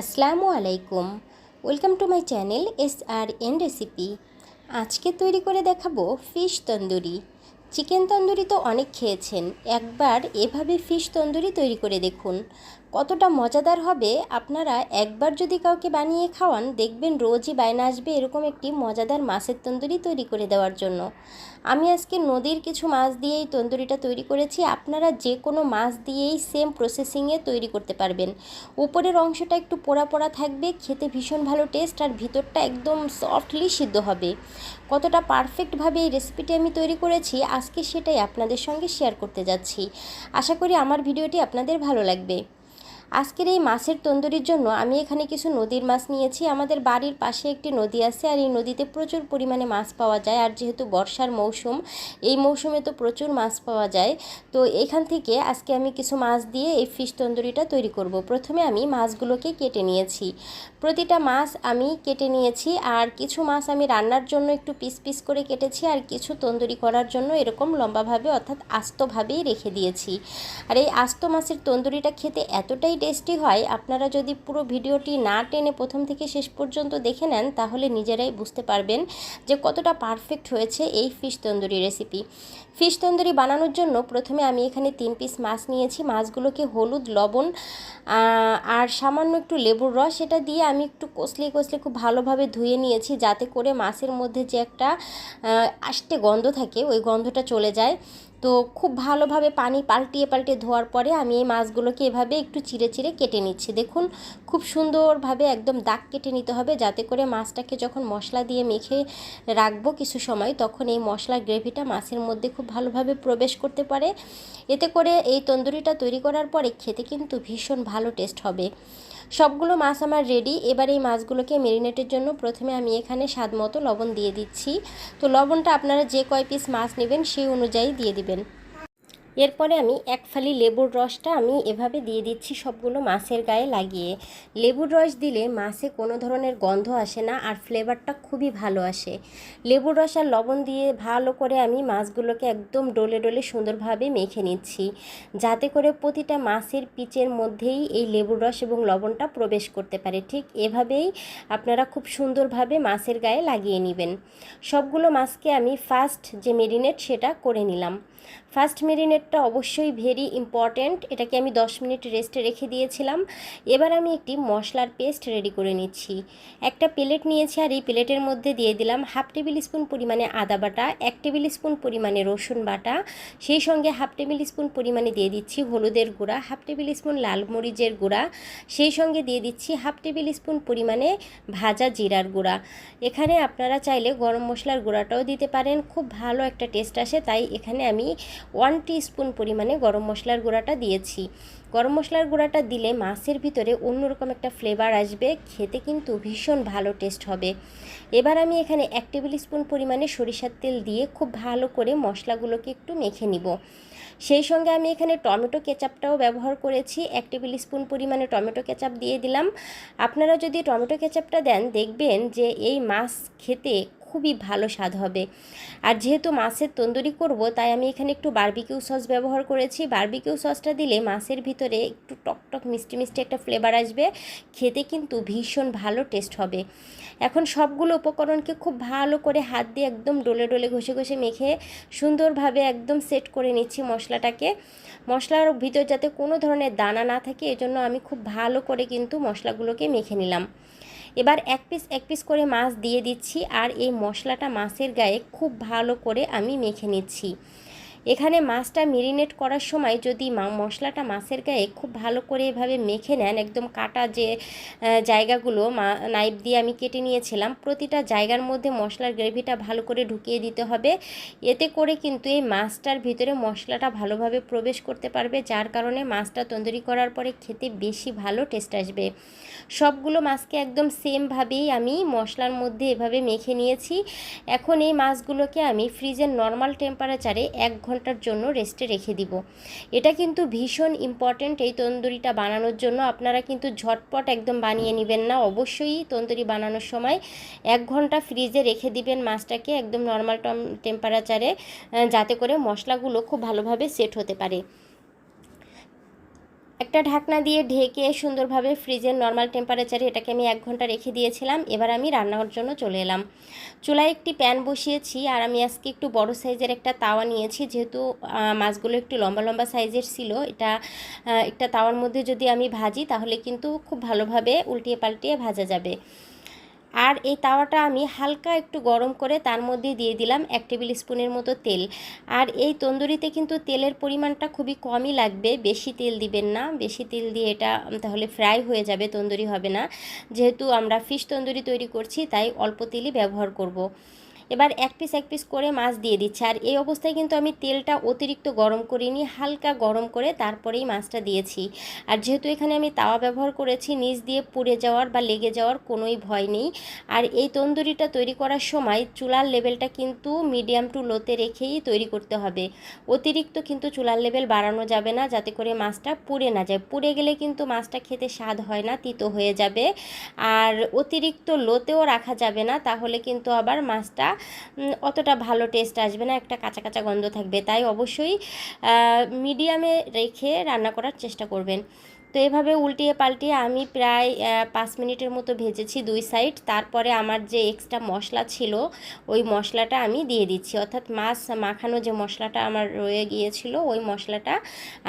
আসসালামু আলাইকুম। Welcome to my channel S R N recipe. আজকে তৈরি করে দেখাবো ফিশ তন্দুরি। চিকেন তন্দুরি তো অনেক খেয়েছেন। একবার এভাবে ফিশ তন্দুরি তৈরি করে দেখুন। কতটা মজাদার হবে, আপনারা একবার যদি কাউকে বানিয়ে খাওয়ান, দেখবেন রোজই বায়না আসবে এরকম একটি মজাদার মাছের তন্দুরি তৈরি করে দেওয়ার জন্য। আমি আজকে নদীর কিছু মাছ দিয়ে এই তন্দুরিটা তৈরি করেছি, আপনারা যে কোনো মাছ দিয়েই সেম প্রসেসিংয়ে তৈরি করতে পারবেন। উপরের অংশটা একটু পোড়া পোড়া থাকবে, খেতে ভীষণ ভালো টেস্ট আর ভিতরটা একদম সফটলি সিদ্ধ হবে। কতটা পারফেক্টভাবে এই রেসিপিটি আমি তৈরি করেছি, আজকে সেটাই আপনাদের সঙ্গে শেয়ার করতে যাচ্ছি। আশা করি আমার ভিডিওটি আপনাদের ভালো লাগবে। আজকের এই মাছের তন্দুরির জন্য আমি এখানে কিছু নদীর মাছ নিয়েছি। আমাদের বাড়ির পাশে একটি নদী আছে আর এই নদীতে প্রচুর পরিমাণে মাছ পাওয়া যায় আর যেহেতু বর্ষার মৌসুম, এই মৌসুমে তো প্রচুর মাছ পাওয়া যায়। তো এখান থেকে আজকে আমি কিছু মাছ দিয়ে এই ফিশ তন্দুরিটা তৈরি করব। প্রথমে আমি মাছগুলোকে কেটে নিয়েছি। প্রতিটা মাছ আমি কেটে নিয়েছি আর কিছু মাছ আমি রান্নার জন্য একটু পিস পিস করে কেটেছি আর কিছু তন্দুরি করার জন্য এরকম লম্বাভাবে অর্থাৎ আস্তভাবেই রেখে দিয়েছি। আর এই আস্ত মাছের তন্দুরিটা খেতে এতটাই টেস্টি হয়। আপনারা যদি পুরো ভিডিওটি না টেনে প্রথম থেকে শেষ পর্যন্ত দেখে নেন, তাহলে নিজেরাই বুঝতে পারবেন যে কতটা পারফেক্ট হয়েছে এই fish tandoori recipe fish tandoori বানানোর জন্য প্রথমে আমি এখানে তিন পিস মাছ নিয়েছি। মাছগুলোকে হলুদ, লবণ আর সামান্য একটু লেবুর রস এটা দিয়ে আমি একটু কষলে কষলে খুব ভালোভাবে ধুয়ে নিয়েছি যাতে করে মাছের মধ্যে যে একটা আষ্টে গন্ধ থাকে, ওই গন্ধটা চলে যায়। তো খুব ভালোভাবে পানি পাল্টিয়ে পাল্টিয়ে ধোয়ার পরে আমি এই মাছগুলোকে এভাবে একটু চিড়ে চিড়ে কেটে নিচ্ছি। দেখুন, খুব সুন্দরভাবে একদম দাগ কেটে নিতে হবে যাতে করে মাছটাকে যখন মশলা দিয়ে মেখে রাখব কিছু সময়, তখন এই মশলার গ্রেভিটা মাছের মধ্যে খুব ভালোভাবে প্রবেশ করতে পারে। এতে করে এই তন্দুরিটা তৈরি করার পরে খেতে কিন্তু ভীষণ ভালো টেস্ট হবে। সবগুলো মাছ আমার রেডি এবার এই মাছগুলোকে মেরিনেটের জন্য প্রথমে আমি এখানে স্বাদ মতো লবণ দিয়ে দিচ্ছি। তো লবণটা আপনারা যে কয় পিস মাছ নেবেন সেই অনুযায়ী দিয়ে দিবেন। এরপরে আমি এক ফালি লেবুর রসটা আমি এভাবে দিয়ে দিচ্ছি সবগুলো মাছের গায়ে লাগিয়ে। লেবুর রস দিলে মাছে কোনো ধরনের গন্ধ আসে না আর ফ্লেভারটা খুবই ভালো আসে। লেবুর রস আর লবণ দিয়ে ভালো করে আমি মাছগুলোকে একদম ডলে ডলে সুন্দরভাবে মেখে নিচ্ছি, যাতে করে প্রতিটা মাছের পিচের মধ্যেই এই লেবুর রস এবং লবণটা প্রবেশ করতে পারে। ঠিক এভাবেই আপনারা খুব সুন্দরভাবে মাছের গায়ে লাগিয়ে নেবেন। সবগুলো মাছকে আমি ফার্স্ট যে মেরিনেট সেটা করে নিলাম। ফার্স্ট মেরিনেটটা অবশ্যই ভেরি ইম্পর্ট্যান্ট এটাকে আমি 10 মিনিট রেস্টে রেখে দিয়েছিলাম। এবার আমি একটি মশলার পেস্ট রেডি করে নিচ্ছি। একটা প্লেট নিয়েছি আর এই প্লেটের মধ্যে দিয়ে দিলাম হাফ টেবিল স্পুন পরিমাণে আদা বাটা, এক টেবিল স্পুন পরিমাণে রসুন বাটা, সেই সঙ্গে হাফ টেবিল স্পুন পরিমাণে দিয়ে দিচ্ছি হলুদের গুঁড়া হাফ টেবিল স্পুন লাল মরিচের গুঁড়া, সেই সঙ্গে দিয়ে দিচ্ছি হাফ টেবিল স্পুন পরিমাণে ভাজা জিরার গুঁড়া। এখানে আপনারা চাইলে গরম মশলার গুঁড়াটাও দিতে পারেন, খুব ভালো একটা টেস্ট আসে, তাই এখানে আমি ওয়ান স্পুন পরিমাণে গরম মশলার গুঁড়াটা দিয়েছি। গরম মশলার গুঁড়াটা দিলে মাছের ভিতরে অন্যরকম একটা ফ্লেভার আসবে, খেতে কিন্তু ভীষণ ভালো টেস্ট হবে। এবার আমি এখানে এক টেবিল স্পুন পরিমাণে সরিষার তেল দিয়ে খুব ভালো করে মশলাগুলোকে একটু মেখে নিব। সেই সঙ্গে আমি এখানে টমেটো কেচাপটাও ব্যবহার করেছি, এক টেবিল স্পুন পরিমাণে টমেটো কেচাপ দিয়ে দিলাম। আপনারা যদি টমেটো কেচাপটা দেন, দেখবেন যে এই মাছ খেতে খুবই ভালো স্বাদ হবে। আর যেহেতু মাছের তন্দুরি করব, তাই আমি এখানে একটু বার্বিকিউ সস ব্যবহার করেছি। বার্বিকিউ সসটা দিলে মাছের ভিতরে একটু টকটক মিষ্টি মিষ্টি একটা ফ্লেভার আসবে। খেতে কিন্তু ভীষণ ভালো টেস্ট হবে। এখন সবগুলো উপকরণকে খুব ভালো করে হাত দিয়ে একদম ডলে ডলে ঘষে ঘষে মেখে সুন্দরভাবে একদম সেট করে নিচ্ছি মশলাটাকে। মশলার ভিতর যাতে কোনো ধরনের দানা না থাকে, এজন্য আমি খুব ভালো করে কিন্তু মশলাগুলোকে মেখে নিলাম। এবার এক পিস এক পিস করে মাছ দিয়ে দিচ্ছি আর এই মশলাটা মাছের গায়ে খুব ভালো করে আমি মেখে নিচ্ছি। এখানে মাছটা মেরিনেট করার সময় যদি মশলাটা মাছের গায়ে খুব ভালো করে এভাবে মেখে নেন, একদম কাটা যে জায়গাগুলো নাইফ দিয়ে আমি কেটে নিয়েছিলাম, প্রতিটা জায়গার মধ্যে মশলার গ্রেভিটা ভালো করে ঢুকিয়ে দিতে হবে। এতে করে কিন্তু এই মাছটার ভিতরে মশলাটা ভালোভাবে প্রবেশ করতে পারবে, যার কারণে মাছটা তন্দুরি করার পরে খেতে বেশি ভালো টেস্ট আসবে। সবগুলো মাছকে একদম সেমভাবেই আমি মশলার মধ্যে এভাবে মেখে নিয়েছি। এখন এই মাছগুলোকে আমি ফ্রিজের নর্মাল টেম্পারেচারে এক ঘণ্টার জন্য রেস্টে রেখে দিব। এটা কিন্তু ভীষণ ইম্পর্ট্যান্ট এই তন্দুরিটা বানানোর জন্য। আপনারা কিন্তু ঝটপট একদম বানিয়ে নেবেন না। অবশ্যই তন্দুরি বানানোর সময় এক ঘণ্টা ফ্রিজে রেখে দিবেন মাছটাকে একদম নর্মাল টেম্পারেচারে যাতে করে মশলাগুলো খুব ভালোভাবে সেট হতে পারে। একটা ঢাকনা দিয়ে ঢেকে সুন্দরভাবে ফ্রিজের নর্মাল টেম্পারেচারে এটাকে আমি এক ঘণ্টা রেখে দিয়েছিলাম। এবার আমি রান্নার জন্য চলে এলাম। চুলায় একটি প্যান বসিয়েছি আর আমি আজকে একটু বড় সাইজের একটা তাওয়া নিয়েছি। যেহেতু মাছগুলো একটু লম্বা লম্বা সাইজের ছিল, এটা একটা তাওয়ার মধ্যে যদি আমি ভাজি তাহলে কিন্তু খুব ভালোভাবে উল্টিয়ে পাল্টিয়ে ভাজা যাবে। আর এই তাওয়াটা আমি হালকা একটু গরম করে তার মধ্যে দিয়ে দিলাম এক টেবিল স্পুনের মতো তেল। আর এই তন্দুরিতে কিন্তু তেলের পরিমাণটা খুবই কমই লাগবে, বেশি তেল দিবেন না। বেশি তেল দিয়ে এটা তাহলে ফ্রাই হয়ে যাবে, তন্দুরি হবে না। যেহেতু আমরা ফিশ তন্দুরি তৈরি করছি, তাই অল্প তেলই ব্যবহার করব। এবার এক পিস এক পিস করে মাছ দিয়ে দিচ্ছি। আর এই অবস্থায় কিন্তু আমি তেলটা অতিরিক্ত গরম করিনি, হালকা গরম করে তারপরেই মাছটা দিয়েছি। আর যেহেতু এখানে আমি তাওয়া ব্যবহার করেছি, নিচ দিয়ে পুড়ে যাওয়ার বা লেগে যাওয়ার কোনোই ভয় নেই। আর এই তন্দুরিটা তৈরি করার সময় চুলার লেভেলটা কিন্তু মিডিয়াম টু লোতে রেখেই তৈরি করতে হবে। অতিরিক্ত কিন্তু চুলার লেভেল বাড়ানো যাবে না, যাতে করে মাছটা পুড়ে না যায়। পুড়ে গেলে কিন্তু মাছটা খেতে স্বাদ হয় না, তিতো হয়ে যাবে। আর অতিরিক্ত লোতেও রাখা যাবে না, তাহলে কিন্তু আবার মাছটা অতটা ভালো টেস্ট আসবে না, একটা কাঁচা কাঁচা গন্ধ থাকবে। তাই অবশ্যই মিডিয়ামে রেখে রান্না করার চেষ্টা করবেন। তো এভাবে উল্টিয়ে পাল্টিয়ে আমি প্রায় পাঁচ মিনিটের মতো ভেজেছি দুই সাইড তারপরে আমার যে এক্সট্রা মশলা ছিল, ওই মশলাটা আমি দিয়ে দিচ্ছি। অর্থাৎ মাছ মাখানো যে মশলাটা আমার রয়ে গিয়েছিল, ওই মশলাটা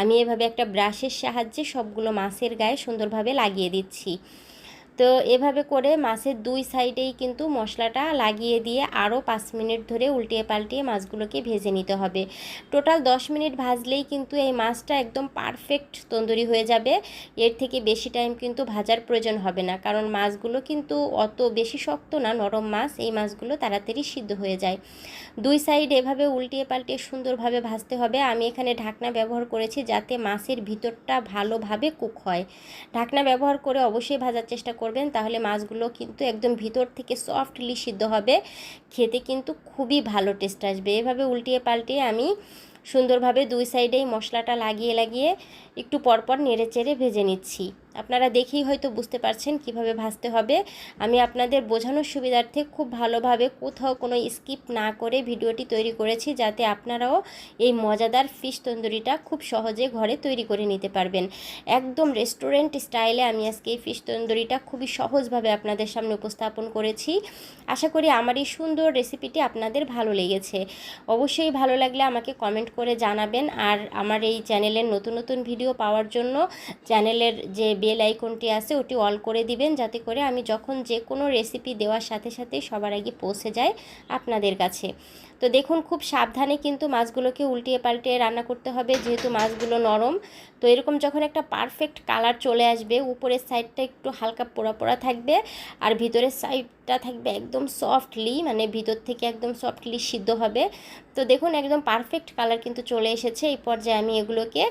আমি এভাবে একটা ব্রাশের সাহায্যে সবগুলো মাছের গায়ে সুন্দরভাবে লাগিয়ে দিচ্ছি। তো এভাবে করে মাছের দুই সাইডেই কিন্তু মশলাটা লাগিয়ে দিয়ে আরও পাঁচ মিনিট ধরে উল্টিয়ে পাল্টিয়ে মাছগুলোকে ভেজে নিতে হবে। টোটাল দশ মিনিট ভাজলেই কিন্তু এই মাছটা একদম পারফেক্ট তন্দুরি হয়ে যাবে। এর থেকে বেশি টাইম কিন্তু ভাজার প্রয়োজন হবে না, কারণ মাছগুলো কিন্তু অত বেশি শক্ত না, নরম মাছ, এই মাছগুলো তাড়াতাড়ি সিদ্ধ হয়ে যায়। দুই সাইড এভাবে উল্টিয়ে পাল্টিয়ে সুন্দরভাবে ভাজতে হবে। আমি এখানে ঢাকনা ব্যবহার করেছি যাতে মাছের ভিতরটা ভালোভাবে কুক হয়। ঢাকনা ব্যবহার করে অবশ্যই ভাজার চেষ্টা করবেন, তাহলে মাছগুলো কিন্তু একদম ভিতর থেকে সফটলি সিদ্ধ হবে। খেতে কিন্তু খুবই ভালো টেস্ট আসবে। এভাবে উল্টিয়ে পাল্টিয়ে আমি সুন্দরভাবে দুই সাইডেই মশলাটা লাগিয়ে লাগিয়ে একটু পরপর নেড়ে চেড়ে ভেজে নিচ্ছি। আপনারা দেখেই হয়তো বুঝতে পারছেন কীভাবে ভাজতে হবে। আমি আপনাদের বোঝানোর সুবিধার্থে খুব ভালোভাবে কোথাও কোনো স্কিপ না করে ভিডিওটি তৈরি করেছি, যাতে আপনারাও এই মজাদার ফিশ তন্দুরিটা খুব সহজে ঘরে তৈরি করে নিতে পারবেন। একদম রেস্টুরেন্ট স্টাইলে আমি আজকে এই ফিশ তন্দুরিটা খুবই সহজভাবে আপনাদের সামনে উপস্থাপন করেছি। আশা করি আমার এই সুন্দর রেসিপিটি আপনাদের ভালো লেগেছে। অবশ্যই ভালো লাগলে আমাকে কমেন্ট করে জানাবেন, আর আমার এই চ্যানেলের নতুন নতুন ভিডিও পাওয়ার জন্য চ্যানেলের যে বেল আইকনটি আছে, ওটি অল করে দিবেন যাতে করে আমি যখন যে কোনো রেসিপি দেওয়ার সাথে সাথে সবার আগে পৌঁছে যায় আপনাদের কাছে। তো দেখুন, খুব সাবধানে কিন্তু মাছগুলোকে উল্টিয়ে পাল্টিয়ে রান্না করতে হবে, যেহেতু মাছগুলো নরম। তো এরকম যখন একটা পারফেক্ট কালার চলে আসবে, উপরের সাইডটা একটু হালকা পোড়া পোড়া থাকবে আর ভিতরের সাইডটা থাকবে একদম সফটলি মানে ভিতর থেকে একদম সফটলি সিদ্ধ হবে। তো দেখুন, একদম পারফেক্ট কালার কিন্তু চলে এসেছে। এই পর্যায়ে আমি এগুলোকে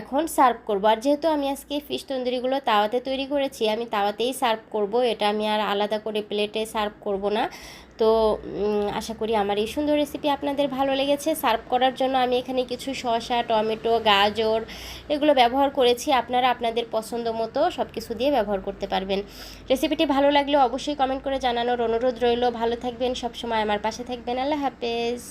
এখন সার্ভ করব। আর যেহেতু আমি আজকে ফিশ তন্দুরিগুলো তাওয়াতে তৈরি করেছি, আমি তাওয়াতেই সার্ভ করব। এটা আমি আর আলাদা করে প্লেটে সার্ভ করব না। তো আশা করি আমার এই সুন্দর রেসিপি আপনাদের ভালো লেগেছে। সার্ভ করার জন্য আমি এখানে কিছু শসা, টমেটো, গাজর এগুলো ব্যবহার করেছি। আপনারা আপনাদের পছন্দ মতো সব কিছু দিয়ে ব্যবহার করতে পারবেন। রেসিপিটি ভালো লাগলে অবশ্যই কমেন্ট করে জানানোর অনুরোধ রইল। ভালো থাকবেন, সবসময় আমার পাশে থাকবেন। আল্লাহ হাফেজ।